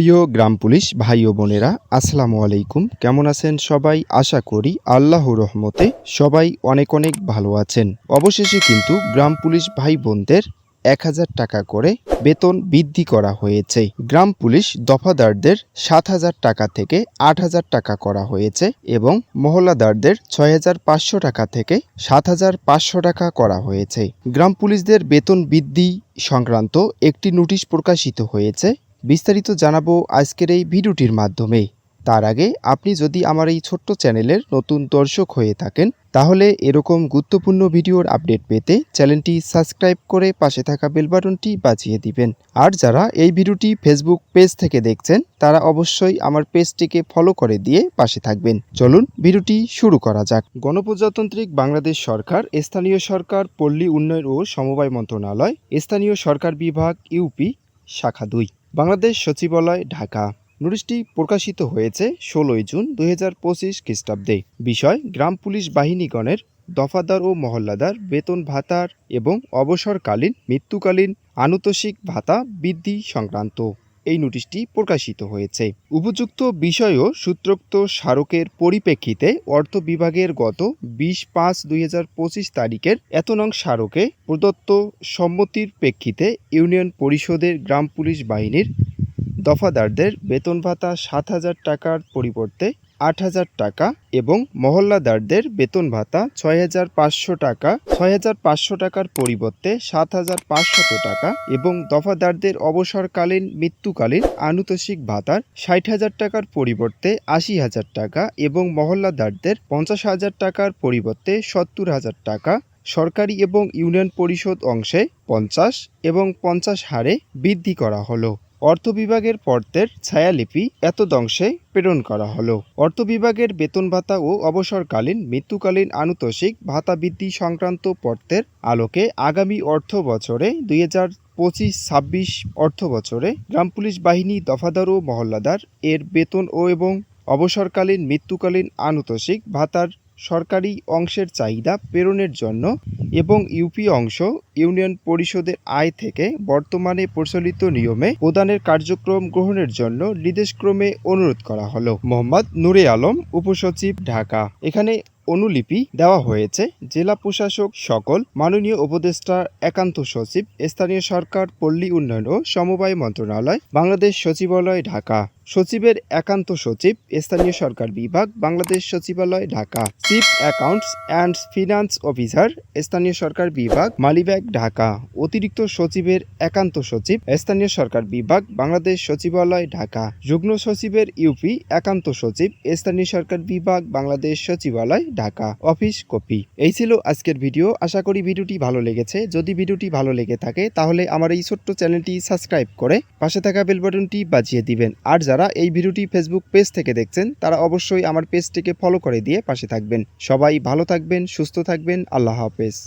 প্রিয় গ্রাম পুলিশ ভাই ও বোনেরা, আসসালামু আলাইকুম। কেমন আছেন সবাই? আশা করি আল্লাহ রহমতে সবাই অনেক অনেক ভালো আছেন। অবশেষে কিন্তু গ্রাম পুলিশ ভাই বোনদের এক হাজার টাকা করে বেতন বৃদ্ধি করা হয়েছে। গ্রাম পুলিশ দফাদারদের সাত হাজার টাকা থেকে আট হাজার টাকা করা হয়েছে এবং মহল্লাদারদের ছয় হাজার পাঁচশো টাকা থেকে সাত হাজার পাঁচশো টাকা করা হয়েছে। গ্রাম পুলিশদের বেতন বৃদ্ধি সংক্রান্ত একটি নোটিশ প্রকাশিত হয়েছে। বিস্তারিত জানাব আজকের এই ভিডিওটির মাধ্যমে। তার আগে আপনি যদি আমার এই ছোট্ট চ্যানেলের নতুন দর্শক হয়ে থাকেন, তাহলে এরকম গুরুত্বপূর্ণ ভিডিওর আপডেট পেতে চ্যানেলটি সাবস্ক্রাইব করে পাশে থাকা বেল বাটনটি বাজিয়ে দিবেন। আর যারা এই ভিডিওটি ফেসবুক পেজ থেকে দেখছেন, তারা অবশ্যই আমার পেজটিকে ফলো করে দিয়ে পাশে থাকবেন। চলুন ভিডিওটি শুরু করা যাক। গণপ্রজাতান্ত্রিক বাংলাদেশ সরকার, স্থানীয় সরকার, পল্লী উন্নয়ন ও সমবায় মন্ত্রণালয়, স্থানীয় সরকার বিভাগ, ইউপি, শাখা দুই। বাংলাদেশ সচিবালয়, ঢাকা। নোটিশটি প্রকাশিত হয়েছে ষোলোই জুন দুই হাজার পঁচিশ খ্রিস্টাব্দে। বিষয়, গ্রাম পুলিশ বাহিনীগণের দফাদার ও মহল্লাদার বেতন ভাতার এবং অবসরকালীন, মৃত্যুকালীন আনুতোষিক ভাতা বৃদ্ধি সংক্রান্ত। এই নোটিশটি প্রকাশিত হয়েছে। উপযুক্ত বিষয়ও সূত্রোক্ত স্মারকের পরিপ্রেক্ষিতে অর্থ বিভাগের গত বিশ পাঁচ দুই তারিখের এত নং স্মারকে প্রদত্ত সম্মতির প্রেক্ষিতে ইউনিয়ন পরিষদের গ্রাম পুলিশ বাহিনীর দফাদারদের বেতন ভাতা সাত হাজার টাকার পরিবর্তে আট হাজার টাকা এবং মহল্লাদারদের বেতন ভাতা ছয় হাজার পাঁচশো টাকা, ছয় হাজার পাঁচশো টাকার পরিবর্তে সাত হাজার পাঁচশত টাকা এবং দফাদারদের অবসরকালীন মৃত্যুকালীন আনুতোষিক ভাতার ষাট হাজার টাকার পরিবর্তে আশি হাজার টাকা এবং মহল্লাদারদের পঞ্চাশ হাজার টাকার পরিবর্তে সত্তর হাজার টাকা, সরকারি এবং ইউনিয়ন পরিষদ অংশে পঞ্চাশ এবং পঞ্চাশ হারে বৃদ্ধি করা হলো। অর্থ বিভাগের পর্তের ছায়ালিপি এতদংশে প্রেরণ করা হলো। অর্থ বিভাগের বেতন ভাতা ও অবসরকালীন মৃত্যুকালীন আনুতোষিক ভাতা বৃদ্ধি সংক্রান্ত পর্তের আলোকে আগামী অর্থ বছরে দুই হাজার পঁচিশ ছাব্বিশ অর্থ বছরে গ্রাম পুলিশ বাহিনী, দফাদার ও মহল্লাদার এর বেতন ও এবং অবসরকালীন মৃত্যুকালীন আনুতোষিক ভাতার সরকারি অংশের চাহিদা প্রেরণের জন্য এবং ইউপি অংশ ইউনিয়ন পরিষদের আয় থেকে বর্তমানে প্রচলিত নিয়মে প্রদানের কার্যক্রম গ্রহণের জন্য নির্দেশক্রমে অনুরোধ করা হলো। মোহাম্মদ নুরে আলম, উপসচিব, ঢাকা। এখানে অনুলিপি দেওয়া হয়েছে, জেলা প্রশাসক সকল, মাননীয় উপদেষ্টা, একান্ত সচিব, স্থানীয় সরকার, পল্লী উন্নয়ন ও সমবায় মন্ত্রণালয়, বাংলাদেশ সচিবালয়, ঢাকা। সচিবের একান্ত সচিব, স্থানীয় সরকার বিভাগ, বাংলাদেশ সচিবালয়, Dhaka. Chief accounts and finance officer, স্থানীয় সরকার বিভাগ মালিবাগ ঢাকা। অতিরিক্ত সচিবের একান্ত সচিব, স্থানীয় সরকার বিভাগ, বাংলাদেশ সচিবালয়, ঢাকা। যুগ্ম সচিবের ইউপি, একান্ত সচিব, স্থানীয় সরকার বিভাগ, বাংলাদেশ সচিবালয়, ঢাকা। Office copy. এই ছিল আজকের ভিডিও। আশা করি ভিডিওটি ভালো লেগেছে। যদি ভিডিওটি ভালো লেগে থাকে, তাহলে আমার এই ছোট্ট চ্যানেলটি সাবস্ক্রাইব করে পাশে থাকা বেল বাটনটি বাজিয়ে দিবেন। আর যারা এই ভিডিওটি ফেসবুক পেজ থেকে দেখছেন, তারা অবশ্যই আমার পেজটিকে ফলো করে দিয়ে পাশে থাকবেন। সবাই ভালো থাকবেন, সুস্থ থাকবেন। আল্লাহ হাফেজ।